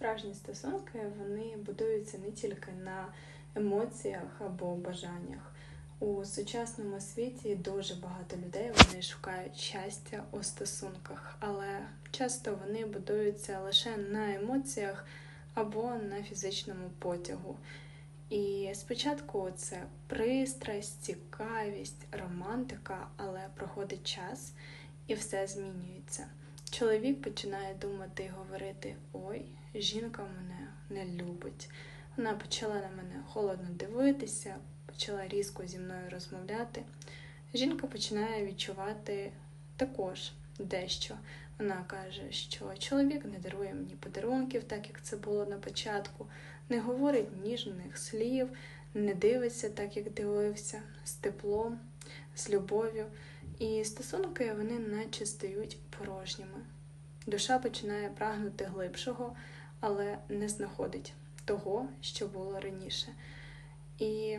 Справжні стосунки вони будуються не тільки на емоціях або бажаннях. У сучасному світі дуже багато людей вони шукають щастя у стосунках, але часто вони будуються лише на емоціях або на фізичному потягу. І спочатку це пристрасть, цікавість, романтика, але проходить час і все змінюється. Чоловік починає думати і говорити: Ой, жінка мене не любить. Вона почала на мене холодно дивитися, почала різко зі мною розмовляти. Жінка починає відчувати також дещо. Вона каже, що чоловік не дарує мені подарунків, так як це було на початку, не говорить ніжних слів, не дивиться так, як дивився, з теплом, з любов'ю. І стосунки вони наче стають порожніми. Душа починає прагнути глибшого, але не знаходить того, що було раніше. І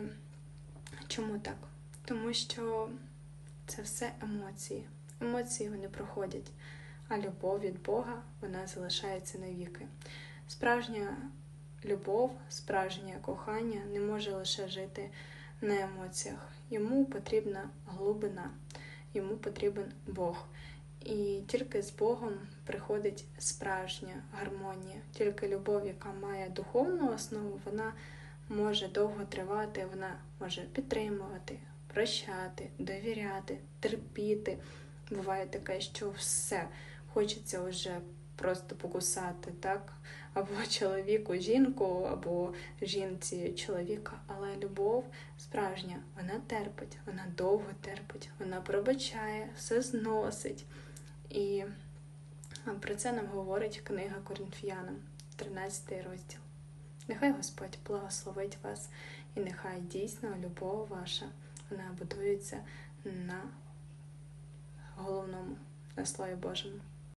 чому так? Тому що це все емоції. Емоції вони проходять, а любов від Бога вона залишається навіки. Справжня любов, справжнє кохання не може лише жити на емоціях. Йому потрібна глибина, йому потрібен Бог. І тільки з Богом приходить справжня гармонія. Тільки любов, яка має духовну основу, вона може довго тривати, вона може підтримувати, прощати, довіряти, терпіти. Буває таке, що все хочеться вже просто покусати, так? Або чоловіку жінку, або жінці чоловіка. Але любов справжня, вона терпить, вона довго терпить, вона пробачає, все зносить. І про це нам говорить книга Коринфянам, 13 розділ. Нехай Господь благословить вас, і нехай дійсно любов ваша вона будується на головному, на Слові Божому.